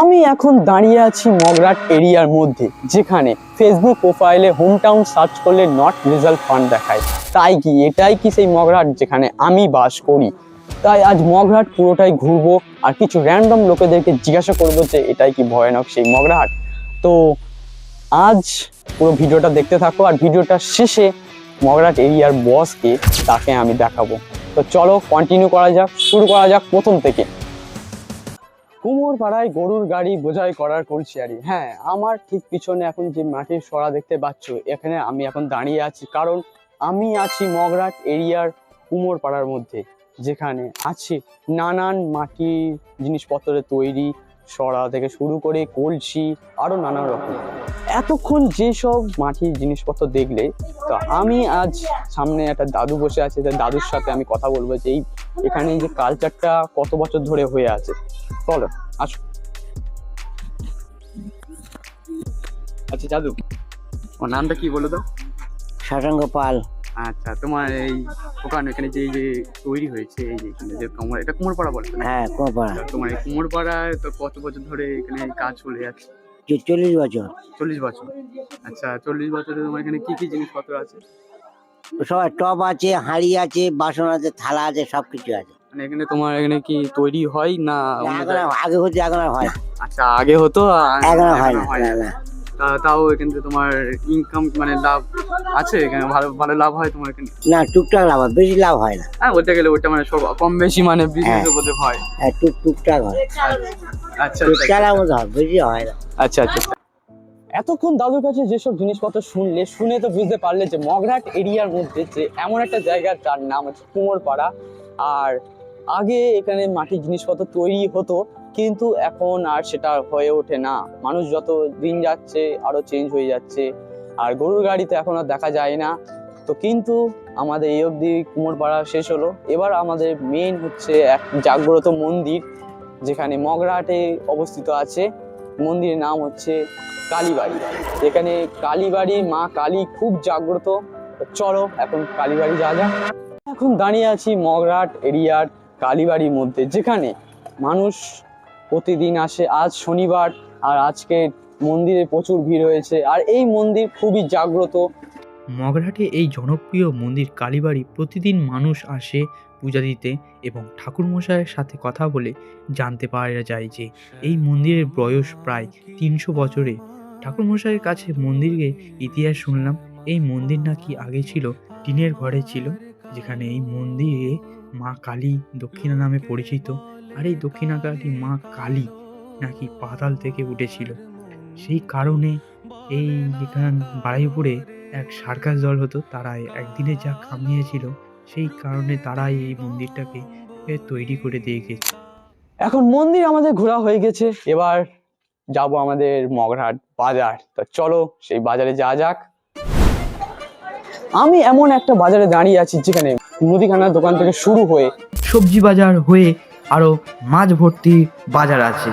আমি এখন দাঁড়িয়ে আছি মগরাট এরিয়ার মধ্যে, যেখানে ফেসবুক প্রোফাইলে হোম টাউন সার্চ করলে নট রেজাল্ট ফান্ড দেখায়। তাই কি, এটাই কি সেই মগরাট যেখানে আমি বাস করি? তাই আজ মগরাট পুরোটাই ঘুরবো আর কিছু র্যান্ডম লোকেদেরকে জিজ্ঞাসা করব যে এটাই কি ভয়ানক সেই মগরাট। তো আজ পুরো ভিডিওটা দেখতে থাকো আর ভিডিওটা শেষে মগরাট এরিয়ার বসকে তাকে আমি দেখাবো। তো চলো কন্টিনিউ করা যাক, শুরু করা যাক প্রথম থেকে। কুমোর পাড়ায় গরুর গাড়ি বোঝাই করার কুলচিয়ারি হ্যাঁ আমার ঠিক পিছনে এখন যে মাটির সরা দেখতে পাচ্ছ, এখানে আমি এখন দাঁড়িয়ে আছি। কারণ আমি আছি মগরাট এরিয়ার কুমোর পাড়ার মধ্যে, যেখানে আছে নানান মাটির জিনিসপত্রের তৈরি, সরা থেকে শুরু করে কলসি আরও নানা রকম। এতক্ষণ যেসব মাটির জিনিসপত্র দেখলে, তো আমি আজ সামনে একটা দাদু বসে আছে, যে দাদুর সাথে আমি কথা বলব যে এই এখানে যে কালচারটা কত বছর ধরে হয়ে আছে? চলো আসো। আচ্ছা দাদু ওর নামটা কি বলো তো সারঙ্গ পাল। আচ্ছা তোমার এই ওখানে এখানে যে যে তৈরি হয়েছে এই যে এখানে যে কুমোর এটা কুমোরপাড়া বলে হ্যাঁ তা তোমার এই কুমোরপাড়ায় তো কত বছর ধরে এখানে কাজ চলে যাচ্ছে? চল্লিশ বছর। চল্লিশ বছর। আচ্ছা চল্লিশ বছরে তোমার এখানে কি কি জিনিসপত্র আছে? সবাই টব আছে হাঁড়ি আছে বাসন আছে থালা আছে সব কিছু আছে। মানে এখানে তোমার এখানে কি তৈরি হয় না এখন আর- আগে হচ্ছে এখন আর হয় না। আচ্ছা আগে হতো? আর এখন আর হয় না হয় না, না। না। তা- তাও এখান থেকে তোমার ইনকাম মানে লাভ আছে এখানে? ভালো ভালো লাভ হয় তোমার এখানে? না টুকটাক লাভ হয় বেশি লাভ হয় না। হ্যাঁ বলতে গেলে ওটা মানে সব কম বেশি মানে বিজনেসের মধ্যে হয়। হ্যাঁ টুক টুকটাক হয়। আচ্ছা আচ্ছা টুকটাকের মতো হয় বেশি হয় না। আচ্ছা আচ্ছা। এতক্ষণ দাদুর কাছে যেসব জিনিসপত্র শুনলে, শুনে তো বুঝতে পারলে যে মগরাট এরিয়ার মধ্যে যে এমন একটা জায়গা তার নাম হচ্ছে কুমোরপাড়া। আর আগে এখানে মাটির জিনিসপত্র তৈরি হতো, কিন্তু এখন আর সেটা হয়ে ওঠে না। মানুষ যত দিন যাচ্ছে আরও চেঞ্জ হয়ে যাচ্ছে। আর গরুর গাড়ি তো এখন আর দেখা যায় না। তো কিন্তু আমাদের এই অবধি কুমোরপাড়া শেষ হলো। এবার আমাদের মেন হচ্ছে এক জাগ্রত মন্দির, যেখানে মগরাটে অবস্থিত আছে। মন্দিরের নাম হচ্ছে কালীবাড়ি। এখানে কালীবাড়ি, মা কালী খুব জাগ্রত। চলো এখন কালীবাড়ি যা যাক। এখন দাঁড়িয়ে আছি মগরাট এরিয়ার কালীবাড়ির মধ্যে, যেখানে মানুষ প্রতিদিন আসে। আজ শনিবার আর আজকে মন্দিরে প্রচুর ভিড় হয়েছে। আর এই মন্দির খুবই জাগ্রত। মগরাটে এই জনপ্রিয় মন্দির কালীবাড়ি প্রতিদিন মানুষ আসে পূজা দিতে এবং ঠাকুরমশাইয়ের সাথে কথা বলে জানতে পারা যায় যে এই মন্দিরের বয়স প্রায় তিনশো বছরে। ঠাকুরমশাইয়ের কাছে মন্দিরের ইতিহাস শুনলাম। এই মন্দির নাকি আগে ছিল, টিনের ঘরে ছিল, যেখানে এই মন্দিরে মা কালী দক্ষিণা নামে পরিচিত। আর এই দক্ষিণা কালী মা কালী নাকি পাতাল থেকে উঠেছিল। সেই কারণে এই যেখান বাড়াইপুরে এক সার্কাস দল হতো তারা একদিনে যা কামিয়েছিল সেই কারণে তারাই এই মন্দিরটাকে তৈরি করে দিয়ে গেছে। এখন মন্দির আমাদের ঘোরা হয়ে গেছে। এবার যাব আমাদের মগরহাট বাজার। তো চলো সেই বাজারে যা যাক। আমি এমন একটা বাজারে দাঁড়িয়ে আছি যেখানে মুদিখানার দোকান থেকে শুরু হয়ে সবজি বাজার হয়ে আরও মাছ ভর্তি বাজার আছে।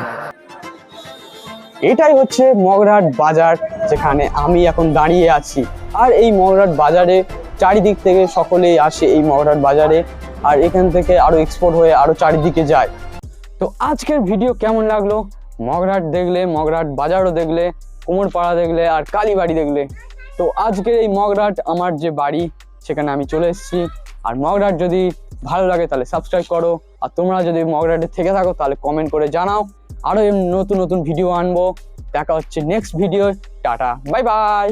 এটাই হচ্ছে মগরাট বাজার যেখানে আমি এখন দাঁড়িয়ে আছি। আর এই মগরাট বাজারে চারিদিক থেকে সকলেই আসে এই মগরাট বাজারে আর এখান থেকে আরও এক্সপোর্ট হয়ে আরও চারিদিকে যায়। তো আজকের ভিডিও কেমন লাগল? মগরাট দেখলে, মগরাট বাজারও দেখলে, কুমোরপাড়া দেখলে আর কালীবাড়ি দেখলে। তো আজকের এই মগরাট আমার যে বাড়ি, সেখানে আমি চলে এসেছি। আর মগরাট যদি ভালো লাগে তাহলে সাবস্ক্রাইব করো। আর তোমরা যদি মগরাটে থেকে থাকো তাহলে কমেন্ট করে জানাও। আরও নতুন নতুন ভিডিও আনব। দেখা হচ্ছে next video tata bye bye